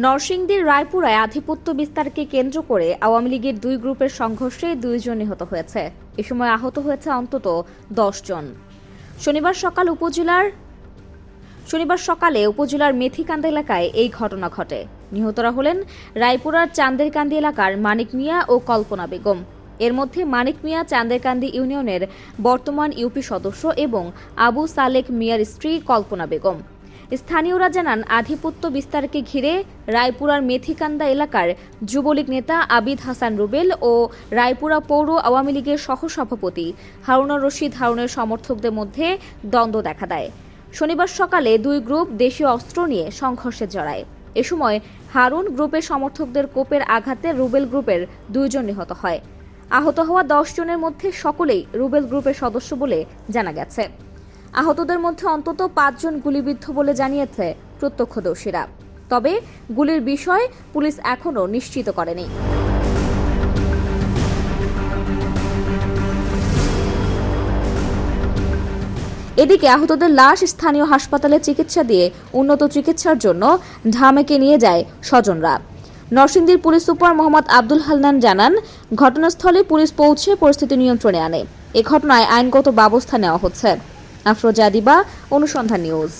নরসিংদীর রায়পুরায় আধিপত্য বিস্তারকে কেন্দ্র করে আওয়ামী লীগের দুই গ্রুপের সংঘর্ষে দুইজন নিহত হয়েছে। এ সময় আহত হয়েছে অন্তত জন। শনিবার সকাল উপজেলার শনিবার সকালে উপজেলার মেথিকান্দা এলাকায় এই ঘটনা ঘটে। নিহতরা হলেন রায়পুরার চান্দেরকান্দি এলাকার মানিক মিয়া ও কল্পনা বেগম। এর মধ্যে মানিক মিয়া চান্দেরকান্দি ইউনিয়নের বর্তমান ইউপি সদস্য এবং আবু সালেক মিয়ার স্ত্রী কল্পনা বেগম। স্থানীয়রা জানান, আধিপত্য বিস্তারকে ঘিরে রায়পুরার মেথিকান্দা এলাকার যুবলীগ নেতা আবিদ হাসান রুবেল ও রায়পুরা পৌর আওয়ামী লীগের সহসভাপতি হারুনুর রশিদ হারুনের সমর্থকদের মধ্যে দ্বন্দ্ব দেখা দেয়। শনিবার সকালে দুই গ্রুপ দেশীয় অস্ত্র নিয়ে সংঘর্ষে জড়ায়। এ সময় হারুন গ্রুপের সমর্থকদের কোপের আঘাতে রুবেল গ্রুপের দুইজন নিহত হয়। আহত হওয়া দশ জনের মধ্যে সকলেই রুবেল গ্রুপের সদস্য বলে জানা গেছে। আহতদের মধ্যে অন্তত পাঁচজন গুলিবিদ্ধ বলে জানিয়েছে প্রত্যক্ষদর্শীরা। তবে গুলির বিষয় পুলিশ এখনও নিশ্চিত করেনি। এদিকে আহতদের লাশ স্থানীয় হাসপাতালে চিকিৎসা দিয়ে উন্নত চিকিৎসার জন্য ঢামেকে নিয়ে যায় স্বজনরা। নরসিংদীর পুলিশ সুপার মোহাম্মদ আব্দুল হালনান জানান, ঘটনাস্থলে পুলিশ পৌঁছে পরিস্থিতি নিয়ন্ত্রণে আনে। এ ঘটনায় আইনগত ব্যবস্থা নেওয়া হচ্ছে। আফরোজা দিবা অনুসন্ধান নিউজ।